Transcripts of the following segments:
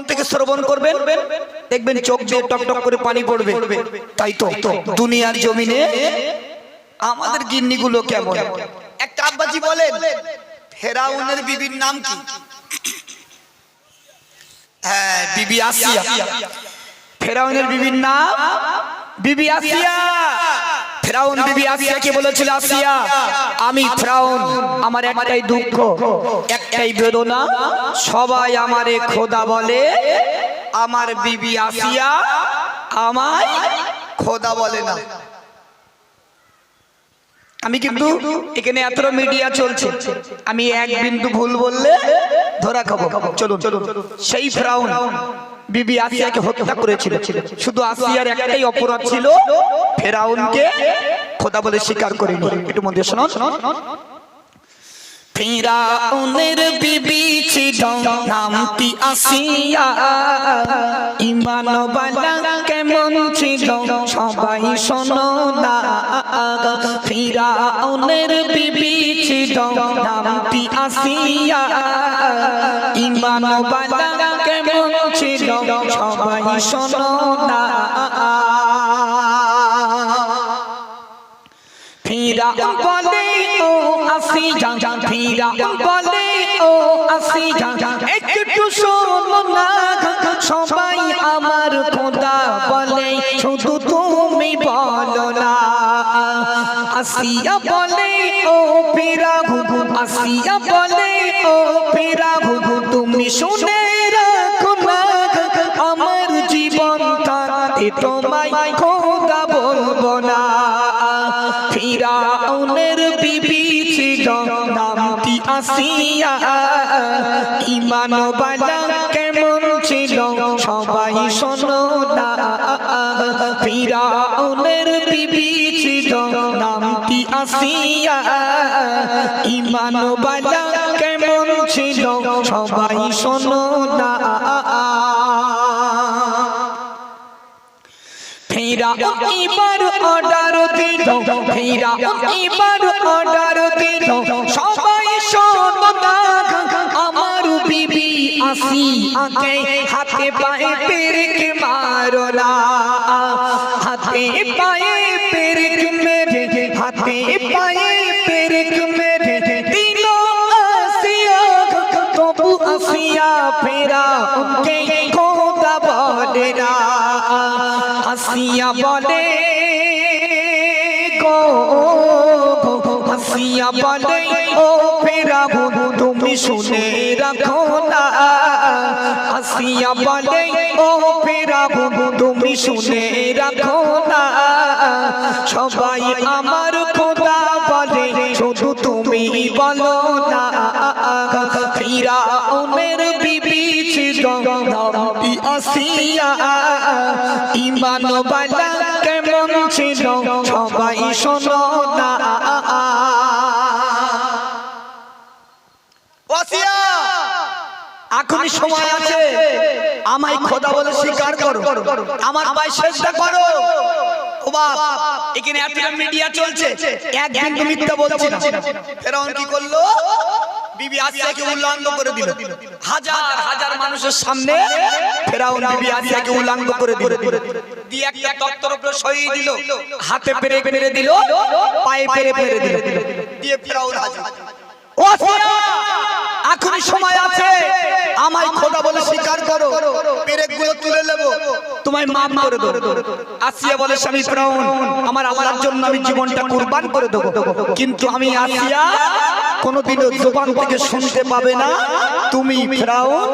মন থেকে শ্রবণ করবেন? দেখবেন চোখ দিয়ে টক টক করে পানি পড়বে। তাই তো। দুনিয়ার জমিনে আমাদের গিন্নিগুলো কেমন? একটা আব্বাজি বলেন ফেরাউনের বিবির নাম কি? হ্যাঁ বিবি আসিয়া। ফেরাউনের বিবির নাম? বিবি আসিয়া। ফেরাউন বিবি আসিয়াকে বলেছিল আসিয়া আমি ফেরাউন আমার একটাই দুঃখ একটাই বেদনা সবাই আমারে খোদা বলে আমার বিবি আসিয়া আমায় খোদা বলে না। আমি কিন্তু এখানে এতটা মিডিয়া চলছে আমি এক বিন্দু ভুল বললে ধরা খাব। চলুন চলুন। সেই ফ্রাউন বিবি আসিয়াকে হত্যা করেছিল। শুধু আসিয়ার একটাই অপরাধ ছিল ফেরাউনকে খোদা বলে স্বীকার করেনি। একটু মধ্যে শোনো ফিরাউনের বিবি ছিল নামটি আসিয়া। ইমান বালা কেমন ছিল সবাই শোনো না। ফিরাউনের বিবি ছিল নামটি আসিয়া। ইমান বালা কেমন ছিল সবাই শোনো না। ফিরা বলে আসি। যা ফিরা বলে ও আসি। যা একটু শোনো না সবাই আমার খোদা বলে শুধু তুমি বলো না। আসিয়া বলে ও ফিরা ঘুঘু আসিয়া বলে ও ফিরা ঘুঘু তুমি শুনে রাখো না আমার জীবন থাকতে তোমায় খোদা ইমান বালা কেমন ছিল? সবাই শোনো না। বিবি ছিল, নামটি আসিয়া। ইমান বালা কেমন ছিল? সবাই শোনো না। ফেরা অর্ডার দিল ফেরা এবার অর্ডার দিল। আসি হাতে পায়ে পেরেক মারো হাতে পায়ে পেরেক মেরে, হাতে পায়ে পেরেক মেরে। দিল আসিয়া তবু আসিয়া ফেরা, উনকে খোদা বলে না। আসিয়া বলে, গো আসিয়া বলে, ও ফেরা তুমি শুনে রাখো। আসিয়া বলে, ও ফেরা তুমি শুনে রাখো না। সবাই আমার খোদা বলে, শুধু তুমি বলো না। ফিরা উমের বিবি ছিল আসিয়া। ইমান বালা কেমন ছিল, সবাই শোনো না। এখনই সময় আছে। আমায় খোদা বলে স্বীকার করো। আমার পায়ে চেষ্টা করো। এখানে এতটা মিডিয়া চলছে। একদিন তো মিথ্যা বলছি না। ফেরাউন কি করল? বিবি আসিয়াকে করে দিল। হাজার হাজার মানুষের সামনে ফেরাউন বিবি আসিয়াকে করে দিল। দিয়ে একটা তত্ত্বর উপরে সরিয়ে দিল। হাতে পেরে পেরে দিল। পায়ে পেরে পেরে দিল। দিয়ে ফেরাউন হাজির। ও আসিয়া এখনই সময় আছে আমায় খোদা বলে স্বীকার করো পেরেকগুলো তুলে নেব। তোমায় মাফ করে দেবো। আসিয়া বলে স্বামী ফেরাউন আমার আল্লাহর জন্য আমি জীবনটা কুরবান করে দেবো। কিন্তু আমি আসিয়া কোনোদিনও জোবান থেকে শুনতে পাবে না। তুমি ফেরাউন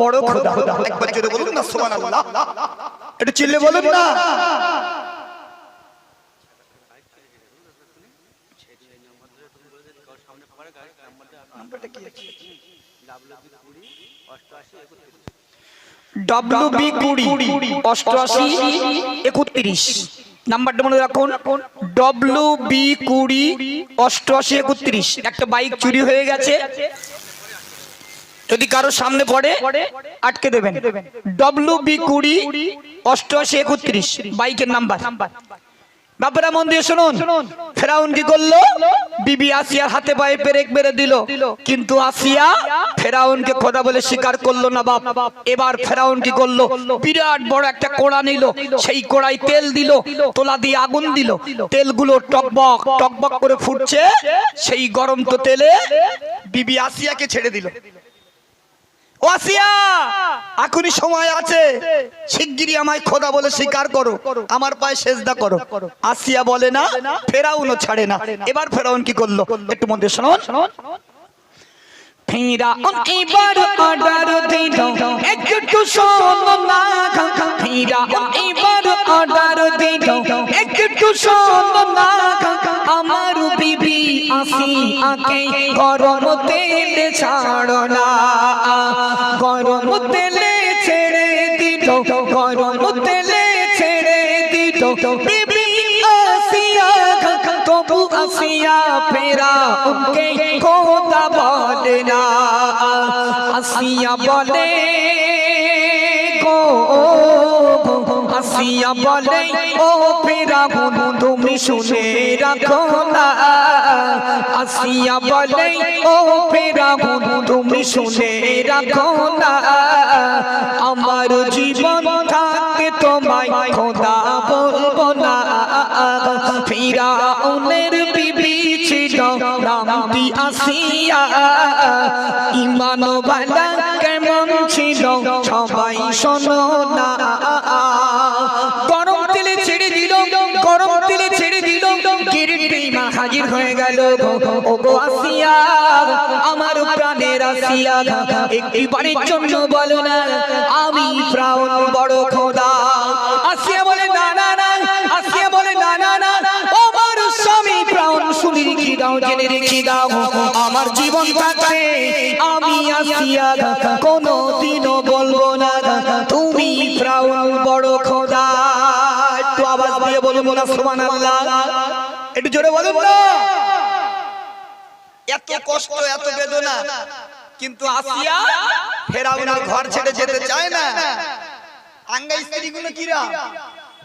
বড় খোদা। একবার জোরে বলুন না সুবহানাল্লাহ। এটা চিল্লে বলুন না। ডাব্লিউ বি কুড়ি, অষ্টআশি, একত্রিশ। নাম্বারটা মনে রাখুন। ডব্লিউ বি কুড়ি, অষ্টআশি, একত্রিশ। একটা বাইক চুরি হয়ে গেছে। যদি কারও সামনে পড়ে, আটকে দেবেন। ডব্লিউ বি কুড়ি, অষ্টআশি, একত্রিশ। বাইকের নাম্বার বাপরা মন দিয়ে শুনুন। ফেরাউন কি করল? বিবি আসিয়ার হাতে পায়ে পেরেক মেরে দিল। কিন্তু আসিয়া ফেরাউনকে খোদা বলে স্বীকার করল না বাপ। এবার ফেরাউন কি করল? বিরাট বড় একটা কোড়া নিল। সেই কোড়ায় তেল দিল, তোলা দিয়ে আগুন দিল। তেলগুলো টকবক টকবক করে ফুটছে। সেই গরম তো তেলে বিবি আসিয়াকে ছেড়ে দিল। আসিয়া! এখনই সময় আছে। শিগগিরই আমায় খোদা বলে স্বীকার করো। আমার পায়ে সেজদা করো। আসিয়া বলে না, ফেরাউনও ছাড়ে না। এবার ফেরাউন কি করল? একটু মধ্যে ফিরাউন শোনো ফিরাউন আমার বিবি আসি আকে গরম তেলে ছাড়ো গরম তেলে গরম তেলে ছেড়ে দিল। বিবি আসিয়া তবু আসিয়া ফেরা, উনকে খোদা বলে না। আসিয়া বলে গো, আসিয়া বলে ও ফেরা তুমি শুনে রাখো না। আসিয়া বলে, ও ফেরা তুমি শুনে রাখো না। আমার জীবন থাকে তোমায় খোদা বলব না। ফিরাউনের বিবি ছিল, নামটি আসিয়া। ইমান বালা কেমন ছিল, সবাই শোনো না। হাজির হয়ে গেল। আমার প্রাণের আসিয়া একটি বাড়ির জন্য বলো না, আমি প্রাণ বড় খোদা। আসিয়া বলে, না না না। আসিয়া বলে, না না না। আমার স্বামী প্রাণ রেখে দাও, জেনে রেখে দাও। আমার জীবন থাকতে আমি আসিয়া কোনো দিনও বলব না, তুমি প্রাণ বড় খোদা। একটু আওয়াজ দিয়ে বলব না সুবহানাল্লাহ। একটু জোরে বলুন না। এত কষ্ট এত বেদনা। কিন্তু আসিয়া ফেরাউনের ঘর ছেড়ে যেতে চায় না। আঙ্গা স্ত্রীগুলো কিরা?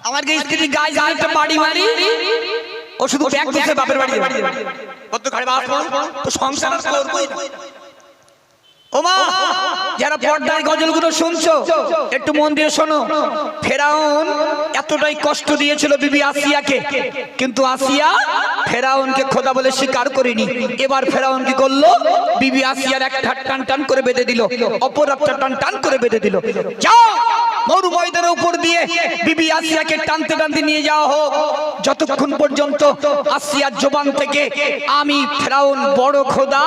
আমার যে স্ত্রী গায়ে একটা বাড়ি মারি ও শুধু ব্যাগ বাপের বাড়ি যাবে। কত ঘরে বাস তো সংসার করবই না। ও মা যারা পর্দায় গজলগুলো শুনছো একটু মন দিয়ে শোনো। ফেরাউন এতটাই কষ্ট দিয়েছিল বিবি আসিয়াকে কিন্তু আসিয়া ফেরাউনকে খোদা বলে স্বীকার করেনি। এবার ফেরাউন কি করল? বিবি আসিয়ার একটা টান টান করে বেঁধে দিল অপর একটা টান টান করে বেঁধে দিল। যাও মরু ময়দানের উপর দিয়ে বিবি আসিয়াকে টানতে টানতে নিয়ে যাওয়া হোক। যতক্ষণ পর্যন্ত আসিয়ার জবান থেকে আমি ফেরাউন বড় খোদা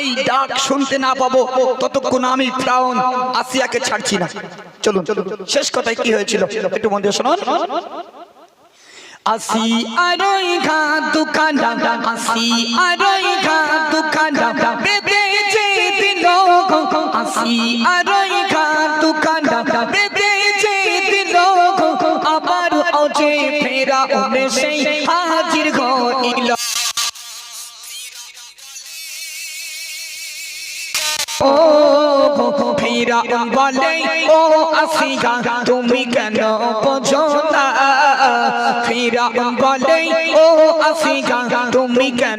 এই ডাক শুনতে না পাবো, ততক্ষণ আমি প্রাণ আসিয়াকে ছাড়ছি না। চলুন শেষ কথায় কি হয়েছিল? একটু মন দিয়ে শুনুন। আসি আরই ঘা দোকান আসি আরই ঘা দোকান বেঁধেছে দিল আসি আরই ও ফিরা বলে ও আসিগা তুমি কেন বোঝো না ফিরা বলে ও আসিগা তুমি কেন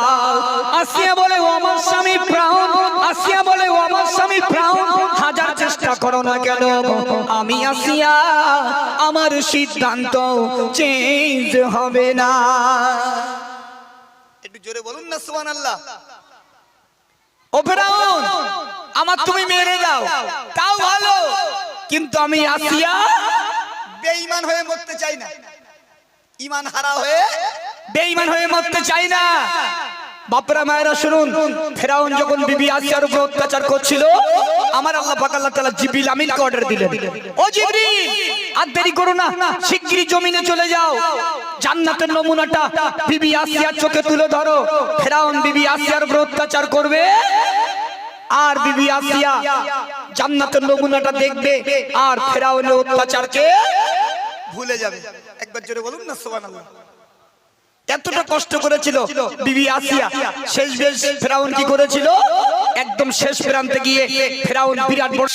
আসিয়া বলে ও আমার স্বামী প্রাণ। আসিয়া বলে ও আমার স্বামী প্রাণ। হাজার চেষ্টা করো না কেন? আমি আসিয়া আমার সিদ্ধান্ত চেঞ্জ হবে না। একটু জোরে বলুন না সুবহান আল্লাহ ও ফেরাউন আমার তুমি মেরে দাও। তাও ভালো কিন্তু আমি আসিয়া বেঈমান হয়ে মরতে চাই না। ইমান হারা হয়ে বেঈমান হয়ে মরতে চাই না। বাপরা মায়েরা শুনুন, ফেরাউন যখন বিবি আসিয়ার উপর অত্যাচার করছিল, আমার আল্লাহ পাক আল্লাহ তাআলা জিবরিল আমিনকে অর্ডার দিলেন। ও জিবরিল, আর দেরি করো না, শিগগিরই জমিনে চলে যাও। জান্নাতের নমুনাটা বিবি আসিয়ার চোখে তুলে ধরো। ফেরাউন বিবি আসিয়ার উপর অত্যাচার করবে, আর বিবি আসিয়া জান্নাতের নমুনাটা দেখবে, আর ফেরাউনের অত্যাচারকে ভুলে যাবে। একবার জোরে বলুন না, সুবহানাল্লাহ। এতটা কষ্ট করেছিল বিবি আসিয়া। শেষ বেশ ফেরাউন কি করেছিল? একদম শেষ প্রান্তে গিয়ে ফেরাউন বিরাট বড়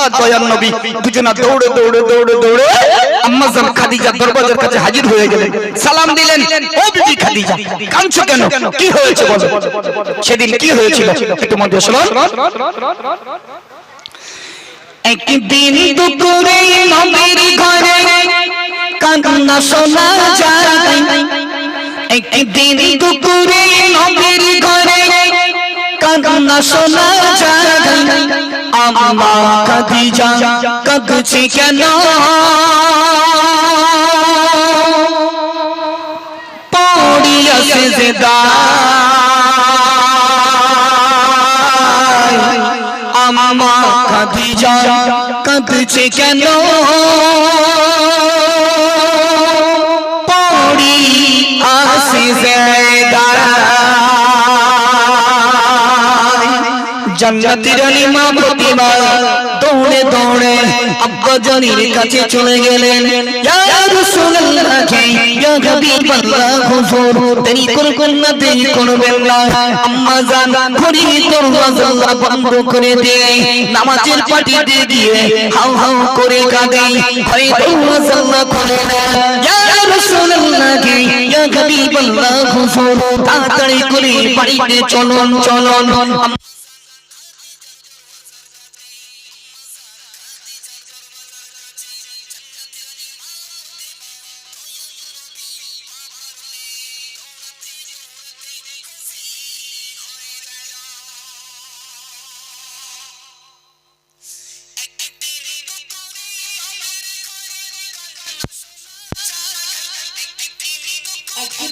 ফাতিমা দয়াল নবী। দুজনা দৌড়ে দৌড়ে দৌড়ে দৌড়ে আম্মাজান খাদিজা দরবাজার কাছে হাজির হয়ে গেলেন। সালাম দিলেন, ও বিবি খাদিজা, কাঁদছো কেন? কি হয়েছে বলো? সেদিন কি হয়েছিল? একটু মধ্যে শুনুন একদিন দুপুরে নবীর ঘরে কান্না শোনা যায়। একদিন দুপুরে নবীর ঘরে কান্না শোনা যায়। আম্মা খাদিজা কাঁদছে কেন পড়িয়া সেজদায় আম্মা খাদিজা কাঁদছে কেন পড়ি আসে জান্নাতি রানী মা প্রতিমা। দৌড়ে দৌড়ে আব্বা জানির কাছে চলে গেলেন। ইয়া রাসূলুল্লাহ, ইয়া হাবিবাল্লাহ, হুজুর, দেরি করবেন না দেরি করবেন না। আম্মা জান, ঘড়ি দরওয়াজা বন্ধ করে দিয়ে নামাজের পাটি দিয়ে গিয়ে হাউ হাউ করে কাঁদে। ঘরে দরওয়াজা খুলে না ইয়া রাসূলুল্লাহ, ইয়া হাবিবাল্লাহ, হুজুর, তাড়াতাড়ি করে বাড়িতে চলুন চলুন।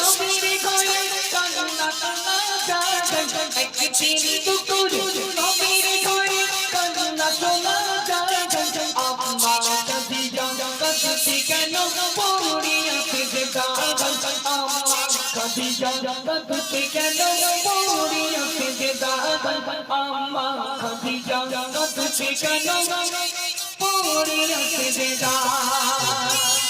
নবীর ঘরে কান্না কান্না আম্মা কেন আম্মা কেন বেদাগান একদিন করে নবীর ঘরে কান্না কান্না জাগান আম্মা কাজে যাওয়া কদুকে কেন আম্মা কেন পড়িয়াছে বেদাগান আম্মা কাজে যাওয়া কদুকে কেন পড়িয়াছে বেদাগান মা পথে মা ছুটে ছুটে নবীর তরে যায় বিয়ে মায়ের বুকের কথা নবীকে শোনায় বিয়ে মায়ের বুকের কথা নবীকে শোনায় দয়ার নবী করে ফিরে দেখল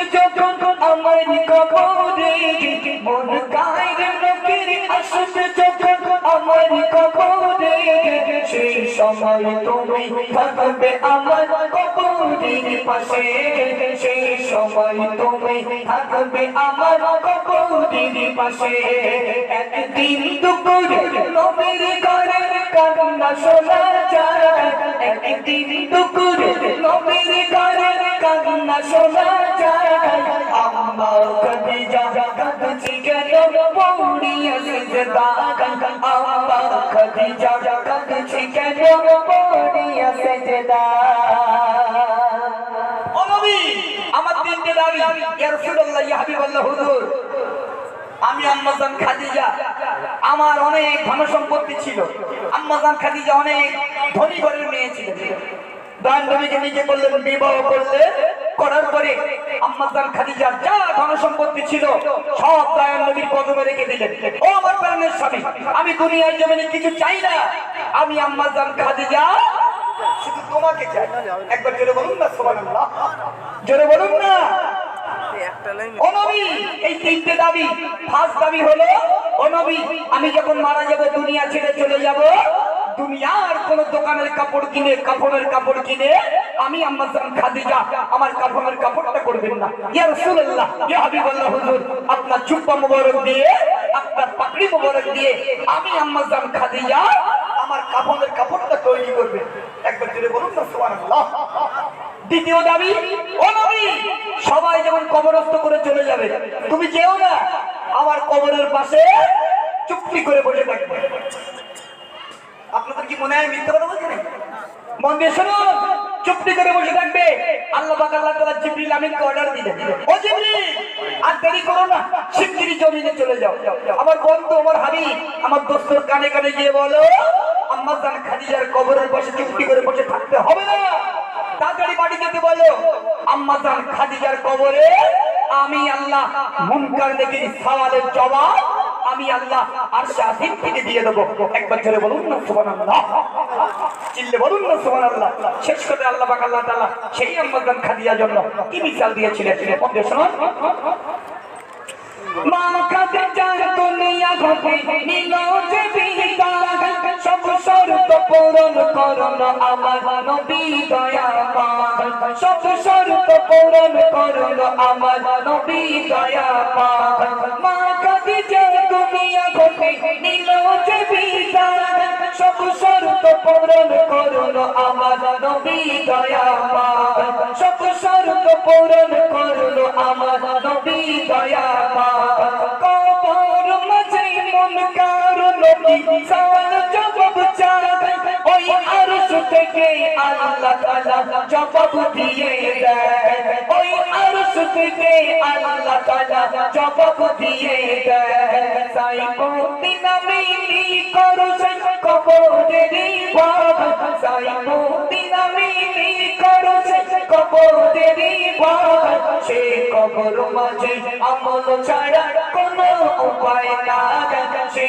আসত যখন আমার কবরে মন কায়ের মুখের আসত যখন আমার কবরে সেই সময় তুমি থাকবে একদিন দুপুরে নবীর কান্না শোনা যায় একদিন দুপুরে নবীর কান্না শোনা আমার তিনটে দাবি ইয়া রাসূলুল্লাহ ইয়া হাবিবাল্লাহ আমি আম্মাজান খাদিজা। আমার অনেক ধন সম্পত্তি ছিল আম্মাজান খাদিজা অনেক ধনী ঘরের মেয়ে ছিল। নবীকে নিজে বললেন বিবাহ করলে করার পরে আম্মাজান খাদিজার যা ধন সম্পত্তি ছিল, সব দয়াল নবীর কদমে রেখে দিলেন। ও আমার প্রাণের স্বামী, আমি দুনিয়ার জমিনে কিছু চাই না। আমি আম্মাজান খাদিজা, শুধু তোমাকে চাই। একবার জোরে বলুন না, সুবহানাল্লাহ। জোরে বলুন না। এই তিনটে দাবি। ফার্স্ট দাবি হলো, ও আমি যখন মারা যাব, দুনিয়া ছেড়ে চলে যাব। দুনিয়ার কোন দোকানের কাপড় কিনে কাপড়ের কাপড় কিনে, আমি আম্মাজান খাদিজা, আমার কাপড়ের কাপড়টা করবেন না। ইয়া রাসূলুল্লাহ, ইয়া হাবিবাল্লাহ হুজুর, আপনার জুব্বা মোবারক দিয়ে, আপনার পাগড়ি মোবারক দিয়ে, আমি আম্মাজান খাদিজা, আমার কাপড়ের কাপড়টা তৈরি করবে একবার জুড়ে বলুন না দ্বিতীয় দাবি, ও নবী, সবাই যেমন কবরস্থ করে চলে যাবে, তুমি যেও না, আমার কবরের পাশে চুক্তি করে বসে থাকবে। আপনাদের কি মনে হয় মিথ্যা কথা বলছেন মন দিয়ে শুনুন চুক্তি করে বসে থাকবে। আল্লাহ পাক আল্লাহ তাআলা জিবরিল আমিনকে অর্ডার দিলেন ও জিবরিল, আর দেরি করো না, শিগগিরই জমিনে চলে যাও। আমার বন্ধু, আমার হাবিব, আমার দোস্তর কানে কানে গিয়ে বলো, আম্মা জান খাদিজার কবরের পাশে চুক্তি করে বসে থাকতে হবে না। তাড়াতাড়ি বাড়ি যেতে বলো। আম্মা জান খাদিজার কবরে আমি আল্লাহ মুনকার নেকির সওয়ালের জবাব আমি আল্লাহ আর শাহিদ থেকে দিয়ে দেবো। একবার জোরে বলুন না, সুবহানাল্লাহ। চিল্লে বলুন না, সুবহানাল্লাহ। শেষ করে আল্লাহ পাক আল্লাহ তাআলা সেই আম্মা জান খাদিজার জন্য কি মিসাল দিয়েছিলেন? মধ্যে শুনুন। আমার দুনিয়া ঘটে নিল যে সব শর্ত পূরণ করুন আমার নবী দয়াবান। সব শর্ত পূরণ করুন আমার নবী দয়াবান। আল্লাহ তাআলা জবাব দিয়ে দেয়। ওই আরশ থেকে আল্লাহ তাআলা জবাব দিয়ে দেয়। সাই মুক্তি নামে করো করো কবরের উপায় না সে